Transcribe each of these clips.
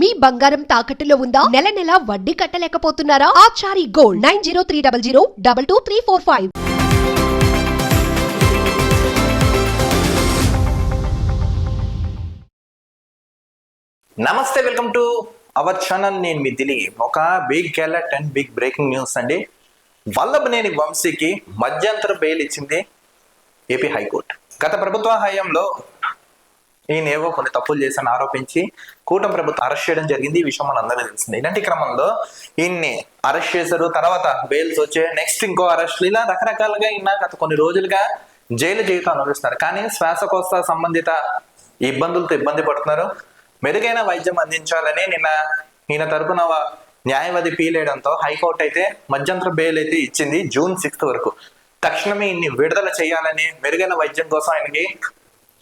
మీ బంగారం తాకట్టులో ఉందా? నెల నెల వడ్డీ కట్టలేకపోతున్నారా? Achari gold nine zero three double zero double two three four five. నమస్తే వెల్కమ్ టు అవర్ ఛానల్. నేను మీ దిలి ఒక బిగ్ గ్యాలెట్ అండ్ బిగ్ బ్రేకింగ్ న్యూస్ అండి. వల్లభనేని వంశీకి మధ్యంతర బెయిల్ ఇచ్చింది ఏపీ హైకోర్టు. గత ప్రభుత్వ హయాంలో ఈయనేవో కొన్ని తప్పులు చేశాను ఆరోపించి కూటమి ప్రభుత్వం అరెస్ట్ చేయడం జరిగింది. ఈ విషయం మనందరికీ తెలిసింది. ఇలాంటి క్రమంలో ఈయన్ని అరెస్ట్ చేశారు. తర్వాత బెయిల్స్ వచ్చే నెక్స్ట్ ఇంకో అరెస్ట్ ఇలా రకరకాలుగా ఈయన గత కొన్ని రోజులుగా జైలు జీవితం అనుభవిస్తున్నారు. కానీ శ్వాసకోశ సంబంధిత ఇబ్బందులతో ఇబ్బంది పడుతున్నారు. మెరుగైన వైద్యం అందించాలని నిన్న ఈయన తరపున న్యాయవాది పీలేయడంతో హైకోర్టు అయితే మధ్యంతర బెయిల్ అయితే ఇచ్చింది జూన్ సిక్స్త్ వరకు. తక్షణమే ఇన్ని విడుదల చేయాలని మెరుగైన వైద్యం కోసం ఆయనకి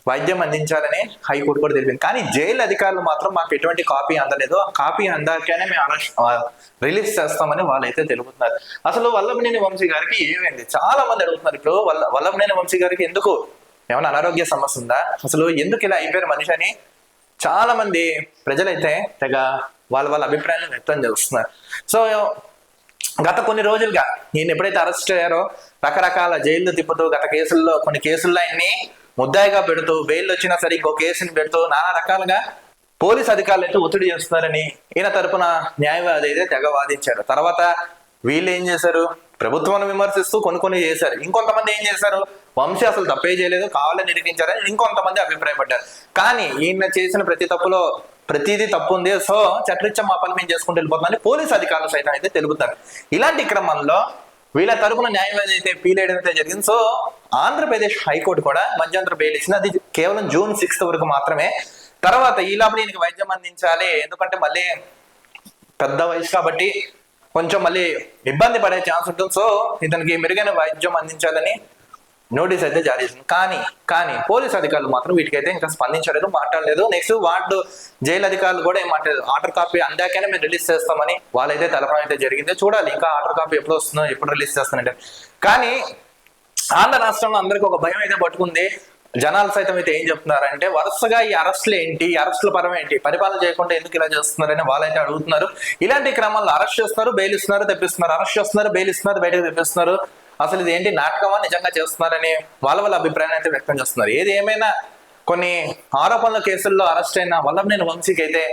వైద్యం అందించాలని హైకోర్టు కూడా తెలిపింది. కానీ జైలు అధికారులు మాత్రం మాకు ఎటువంటి కాపీ అందలేదు. ఆ కాపీ అందాకనే మేము అరెస్ట్ రిలీజ్ చేస్తామని వాళ్ళైతే తెలుపుతున్నారు. అసలు వల్లభనేని వంశీ గారికి ఏమైంది? చాలా మంది అడుగుతున్నారు ఇప్పుడు వల్ల వల్లభనేని వంశీ గారికి ఎందుకు ఏమైనా అనారోగ్య సమస్య ఉందా? అసలు ఎందుకు ఇలా అయిపోయారు మనిషి అని చాలా మంది ప్రజలైతే తెగ వాళ్ళ వాళ్ళ అభిప్రాయాలను వ్యక్తం చేస్తున్నారు. సో గత కొన్ని రోజులుగా నేను ఎప్పుడైతే అరెస్ట్ అయ్యారో రకరకాల జైల్లో తిప్పుతూ గత కేసుల్లో కొన్ని కేసుల్లో ఆయన్ని ముద్దాయిగా పెడుతూ బెయిల్ వచ్చినా సరే ఇంకో కేసుని పెడుతూ నానా రకాలుగా పోలీస్ అధికారులు అయితే ఒత్తిడి చేస్తున్నారని ఈయన తరపున న్యాయవాది అయితే తెగ వాదించారు. తర్వాత వీళ్ళు ఏం చేశారు? ప్రభుత్వాన్ని విమర్శిస్తూ కొన్ని కొన్ని చేశారు. ఇంకొంతమంది ఏం చేశారు? వంశీ అసలు తప్పే చేయలేదు కావాలని నిరూపించారని ఇంకొంతమంది అభిప్రాయపడ్డారు. కానీ ఈయన చేసిన ప్రతి తప్పులో ప్రతిదీ తప్పు ఉంది సో చట్రిచ్చం మా పని మేము చేసుకుంటూ వెళ్ళిపోతుందని పోలీస్ అధికారులు సైతం అయితే తెలుపుతారు. ఇలాంటి క్రమంలో వీళ్ళ తరపున న్యాయవాది అయితే పీలేయడం అయితే జరిగింది. సో ఆంధ్రప్రదేశ్ హైకోర్టు కూడా మధ్యంతర బెయిల్ ఇచ్చింది. అది కేవలం జూన్ సిక్స్త్ వరకు మాత్రమే. తర్వాత ఈ లోపల ఈయనకి వైద్యం అందించాలి. ఎందుకంటే మళ్ళీ పెద్ద వయసు కాబట్టి కొంచెం మళ్ళీ ఇబ్బంది పడే ఛాన్స్ ఉంటుంది. సో ఇతనికి మెరుగైన వైద్యం అందించాలని నోటీస్ అయితే జారీ చేసింది. కానీ కానీ పోలీస్ అధికారులు మాత్రం వీటికైతే ఇంకా స్పందించలేదు మాట్లాడలేదు. నెక్స్ట్ వార్డు జైలు అధికారులు కూడా ఏం మాట్లాడలేదు ఆర్డర్ కాపీ అందాకనే మేము రిలీజ్ చేస్తామని వాళ్ళైతే తెలపడం అయితే జరిగింది. చూడాలి ఇంకా ఆర్డర్ కాపీ ఎప్పుడు వస్తుందో ఎప్పుడు రిలీజ్ చేస్తానంటే. కానీ ఆంధ్ర రాష్ట్రంలో అందరికీ ఒక భయం అయితే పట్టుకుంది. జనాలు సైతం అయితే ఏం చెప్తున్నారంటే వరుసగా ఈ అరెస్టులు ఏంటి అరెస్టుల పరం ఏంటి పరిపాలన చేయకుండా ఎందుకు ఇలా చేస్తున్నారని వాళ్ళైతే అడుగుతున్నారు. ఇలాంటి క్రమంలో అరెస్ట్ చేస్తున్నారు బెయిల్ ఇస్తున్నారు తెప్పిస్తున్నారు. అరెస్ట్ చేస్తున్నారు బెయిల్ ఇస్తున్నారు బయటకు తెప్పిస్తున్నారు. అసలు ఇది ఏంటి నాటకమా నిజంగా చేస్తున్నారని వాళ్ళ వాళ్ళ అభిప్రాయాన్ని అయితే వ్యక్తం చేస్తున్నారు. ఏది ఏమైనా కొన్ని ఆరోపణల కేసుల్లో అరెస్ట్ అయిన నేను వంశీకి అయితే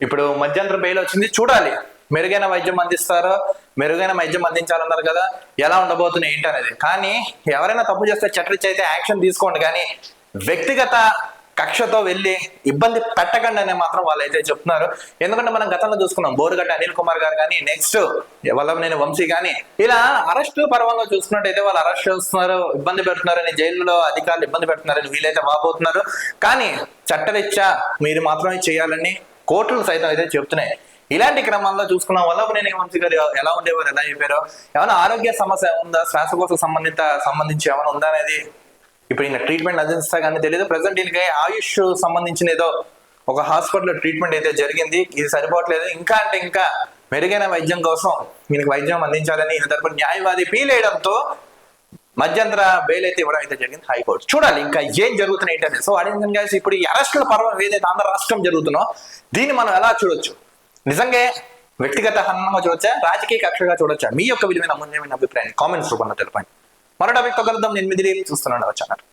ఇప్పుడు మధ్యంతరం బెయిల్ వచ్చింది. చూడాలి. మెరుగైన వైద్యం అందిస్తారో మెరుగైన వైద్యం అందించాలన్నారు కదా ఎలా ఉండబోతున్నాయి ఏంటి అనేది. కానీ ఎవరైనా తప్పు చేస్తే చట్టరిచ్ అయితే యాక్షన్ తీసుకోండి కానీ వ్యక్తిగత కక్షతో వెళ్ళి ఇబ్బంది పెట్టకండి అని మాత్రం వాళ్ళు అయితే చెప్తున్నారు. ఎందుకంటే మనం గతంలో చూసుకున్నాం బోరుగడ్డ అనిల్ కుమార్ గారు కానీ నెక్స్ట్ వల్లభనేని వంశీ కానీ ఇలా అరెస్ట్ పర్వంగా చూసుకున్నట్టయితే వాళ్ళు అరెస్ట్ చేస్తున్నారు ఇబ్బంది పెడుతున్నారని జైల్లో అధికారులు ఇబ్బంది పెడుతున్నారని వీలైతే వాపోతున్నారు. కానీ చట్టరీత్యా మీరు మాత్రమే చేయాలని కోర్టులు సైతం అయితే చెప్తున్నాయి. ఇలాంటి క్రమంలో చూసుకున్న వల్లభనేని వంశీ గారు ఎలా ఉండేవారు ఎలా చెప్పారు ఏమైనా ఆరోగ్య సమస్య ఉందా? శ్వాసకోశ సంబంధిత సంబంధించి ఏమైనా ఉందా అనేది? ఇప్పుడు ఈయన ట్రీట్మెంట్ అందిస్తా కానీ తెలియదు ప్రజెంట్ ఈయనకి ఆయుష్ సంబంధించిన ఏదో ఒక హాస్పిటల్లో ట్రీట్మెంట్ అయితే జరిగింది. ఇది సరిపోవట్లేదు. ఇంకా అంటే ఇంకా మెరుగైన వైద్యం కోసం ఈయనకి వైద్యం అందించాలని ఈయన తరపున న్యాయవాది పీలేయడంతో మధ్యంతర బెయిల్ అయితే ఇవ్వడం అయితే జరిగింది హైకోర్టు. చూడాలి ఇంకా ఏం జరుగుతున్నాయి ఏంటనేది. సో అడిగిన guys, ఇప్పుడు ఈ అరెస్టుల పర్వం ఏదైతే ఆంధ్ర రాష్ట్రం జరుగుతున్నో దీన్ని మనం ఎలా చూడొచ్చు? నిజంగా వ్యక్తిగత హనంగా చూడొచ్చా? రాజకీయ కక్షగా చూడొచ్చా? మీ యొక్క విలువైన అమూల్యమైన అభిప్రాయాన్ని కామెంట్స్ రూపంలో తెలపండి. మరో టాపిక్ కలుద్దాం. నేను మిదిలి చూస్తున్నాను. వచ్చాను